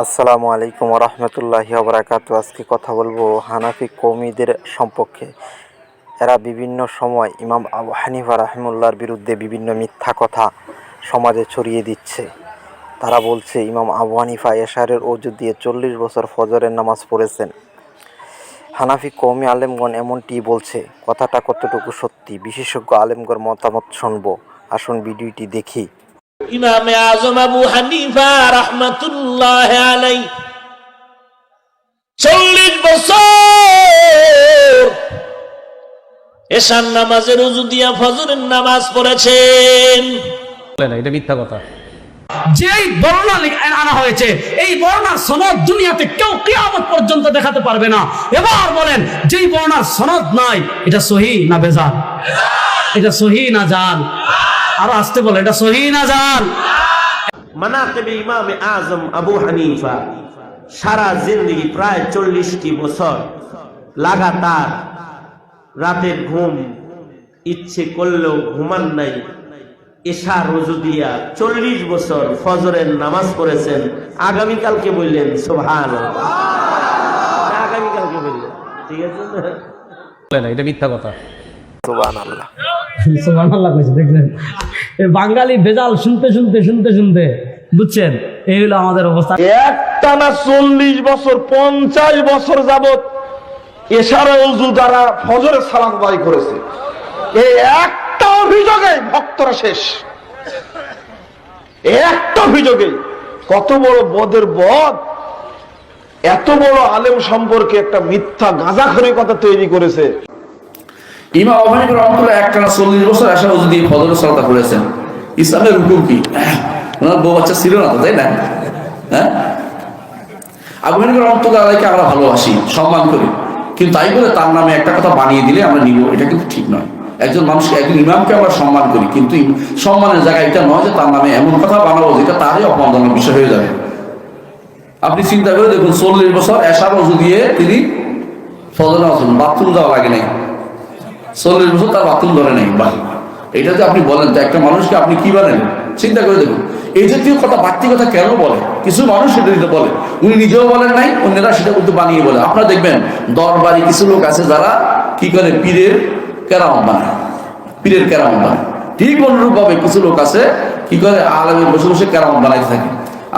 আসসালামু আলাইকুম রহমতুল্লাহ বরাকাত আজকে কথা বলব হানাফি কৌমিদের সম্পর্কে। এরা বিভিন্ন সময় ইমাম আবু হানিফা রাহিমুল্লাহর বিরুদ্ধে বিভিন্ন মিথ্যা কথা সমাজে ছড়িয়ে দিচ্ছে। তারা বলছে, ইমাম আবু হানিফা এশারের অজু দিয়ে চল্লিশ বছর ফজরের নামাজ পড়েছেন। হানাফি কৌমি আলেমগণ এমনটি বলছে, কথাটা কতটুকু সত্যি? বিশেষজ্ঞ আলেমগণ মতামত শুনব। আসুন ভিডিওটি দেখি। ইমামে আজম আবু হানিফা রহমতুল্লাহ আলাই চল্লিশ বছর এশার নামাজের উজু দিয়া ফজরের নামাজ পড়েছেন। বলে এটা মিথ্যা কথা। যেই বর্ণনা আনা হয়েছে এই বর্ণার সনদ দুনিয়াতে কেউ কিয়ামত পর্যন্ত দেখাতে পারবে না। এবার বলেন যেই বর্ণার সনদ নাই এটা সহি না বেজাল? এটা সহি না জাল? আরও আসতে বলে এটা সহি না জাল? মানাকেবে ইমামে আজম আবু হানিফা সারা জিন্দগি প্রায় চল্লিশটি বছর লাগাতার রাতের ঘুম ইচ্ছে করলেও ঘুমান নাই। এশা রোজু দিয়া চল্লিশ বছর ফজরের নামাজ পড়েছেন। আগামীকালকে বললেন সোভান আগামীকালকে বললেন ঠিক আছে? না? বলে না এটা মিথ্যা কথা। সুবান আল্লাহ বাঙালি বেজাল শুনতে শুনতে শুনতে শুনতে, বুঝছেন? এই হলো আমাদের অবস্থা। একটানা চল্লিশ বছর, পঞ্চাশ বছর যাবত সালাম করেছে। এই একটা অভিযোগে ভক্তরা শেষ। একটা অভিযোগে কত বড় বদের বদ এত বড় আলেম সম্পর্কে একটা মিথ্যা গাঁজাখড়ি কথা তৈরি করেছে। ইমাম আবু হানিফা রহমতুল্লাহ একটানা চল্লিশ বছর আসা ওজু দিয়ে ফজরের সালাতা পড়েছেন ইসলামের হুকুম কি? ওনার বউ বাচ্চা ছিল না তাই না? হ্যাঁ? আবু হানিফা রহমতুল্লাহ আলাইকে আমরা ভালোবাসি, সম্মান করি। কিন্তু তাই বলে তার নামে একটা কথা বানিয়ে দিলে আমরা নিব, এটা কিন্তু ঠিক নয়। একজন মানুষকে, একজন ইমামকে আমরা সম্মান করি, কিন্তু সম্মানের জায়গা এটা নয় যে তার নামে এমন কথা বানাবো যেটা তারই অপমানজনক বিষয় হয়ে যাবে। আপনি চিন্তা করে দেখুন, চল্লিশ বছর এসার ওজু দিয়ে তিনি ফজর বাথরুম যাওয়া লাগে নাই। চল্লিশ বছর তার বাথরুম ধরে নেই বাহ এটা যে আপনি বলেন তো একটা মানুষকে আপনি কি বলেন চিন্তা করে দেখুন। এই জাতীয় কথা বাড়তি কথা কেন বলে? কিছু মানুষ সেটা দিতে বলে। উনি নিজেও বলেন নাই, অন্যরা সেটা কিন্তু বানিয়ে বলে। আপনারা দেখবেন, দরবারি কিছু লোক আছে যারা কি করে? পীরের কেরাম বানায়। পীরের কেরাম বানায়। ঠিক অনুরূপ ভাবে কিছু লোক আছে কি করে? আলমে বসে বসে কেরাম বানাইতে থাকে।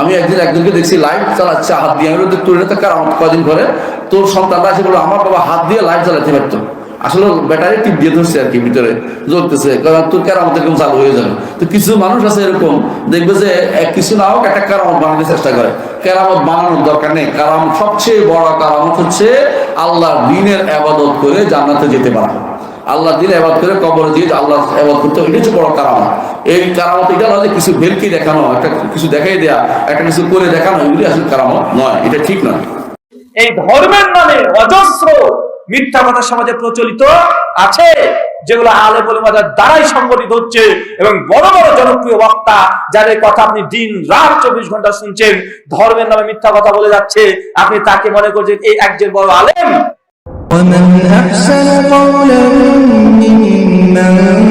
আমি একদিন একজনকে দেখছি লাইট চালাচ্ছে, হাত দিয়ে। আমি তোর এটা তো কেরামত কদিন করে তোর সন্তানরা এসে বলল, আমার বাবা হাত দিয়ে লাইট চালাতে পারতো। আসলে ব্যাটারি টিপ দিয়ে ধরছে আর কি ভিতরে, জ্বলতেছে। কারণ তোর কেরামত এরকম চালু হয়ে যাবে? তো কিছু মানুষ আছে এরকম, দেখবে যে কিছু না হোক একটা কেরামত বানাতে চেষ্টা করে। কেরামত বানানোর দরকার নেই কারামত সবচেয়ে বড় কারামত হচ্ছে আল্লাহ দিনের আবাদত করে জান্নাতে যেতে পারা। আল্লাহ দিন আবাদ করে কবর দিয়ে আল্লাহ আবাদ করতে এটা হচ্ছে বড় কারামত। এই কারামত, এটা নয় কিছু ভেলকি দেখানো, একটা কিছু দেখাই দেয়া, একটা কিছু করে দেখানো, এগুলি আসলে কারামত নয়, এটা ঠিক নয়। এই ধর্মের নামে অজস্র মিথ্যা কথা সমাজে প্রচলিত আছে, যেগুলো আলে বলে দ্বারাই সংগঠিত হচ্ছে এবং বড় বড় জনপ্রিয় বক্তা যাদের কথা আপনি দিন রাত চব্বিশ ঘণ্টা শুনছেন, ধর্মের নামে মিথ্যা কথা বলে যাচ্ছে, আপনি তাকে মনে করছেন এই একজন বড় আলেম। ومن قولا ممن